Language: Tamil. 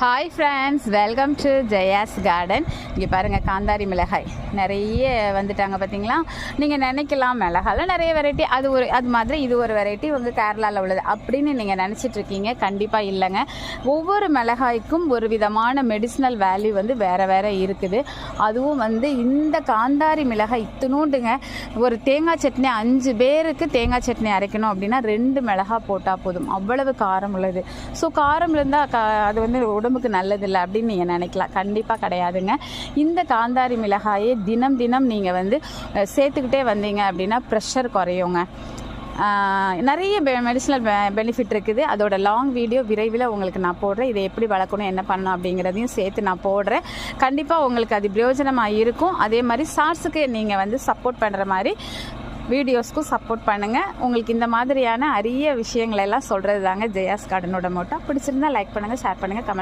Hi friends welcome to Jaya's garden இங்கே பாருங்கள் காந்தாரி மிளகாய். நிறைய வந்துட்டாங்க பார்த்தீங்களா நீங்கள் நினைக்கலாம் மிளகால நிறைய வெரைட்டி அது ஒரு அது மாதிரி இது ஒரு வெரைட்டி உங்கள் கேரளாவில் உள்ளது. அப்படின்னு நீங்கள் நினச்சிட்டு இருக்கீங்க கண்டிப்பாக இல்லைங்க. ஒவ்வொரு மிளகாய்க்கும் ஒரு விதமான மெடிசினல் வேல்யூ வந்து வேறு வேறு இருக்குது. அதுவும் வந்து இந்த காந்தாரி மிளகாய் இத்தினூண்டுங்க. ஒரு தேங்காய் சட்னி அஞ்சு பேருக்கு தேங்காய் சட்னி அரைக்கணும் அப்படின்னா ரெண்டு மிளகாய் போட்டால் போதும். அவ்வளவு காரம் உள்ளது. ஸோ காரம் இருந்தால் கா அது வந்து உடல் உடம்புக்கு நல்லதில்லை அப்படின்னு நீங்கள் நினைக்கலாம். கண்டிப்பாக கிடையாதுங்க. இந்த காந்தாரி மிளகாயை தினம் தினம் நீங்கள் வந்து சேர்த்துக்கிட்டே வந்தீங்க அப்படின்னா ப்ரெஷர் குறையுங்க. நிறைய நிறைய மெடிசனல் பெனிஃபிட் இருக்குது. அதோட லாங் வீடியோ விரைவில் உங்களுக்கு நான் போடுறேன். இதை எப்படி வளர்க்கணும் என்ன பண்ணணும் அப்படிங்கிறதையும் சேர்த்து நான் போடுறேன். கண்டிப்பாக உங்களுக்கு அது பிரயோஜனமாக இருக்கும். அதே மாதிரி ஷார்ட்ஸுக்கு நீங்கள் வந்து சப்போர்ட் பண்ணுற மாதிரி வீடியோஸ்க்கும் சப்போர்ட் பண்ணுங்கள் உங்களுக்கு இந்த மாதிரியான அரிய விஷயங்களெல்லாம் சொல்கிறது தாங்க ஜெயாஸ் கார்டனோட மோட்டோ பிடிச்சிருந்தா லைக் பண்ணுங்கள் ஷேர் பண்ணுங்கள் கமெண்ட்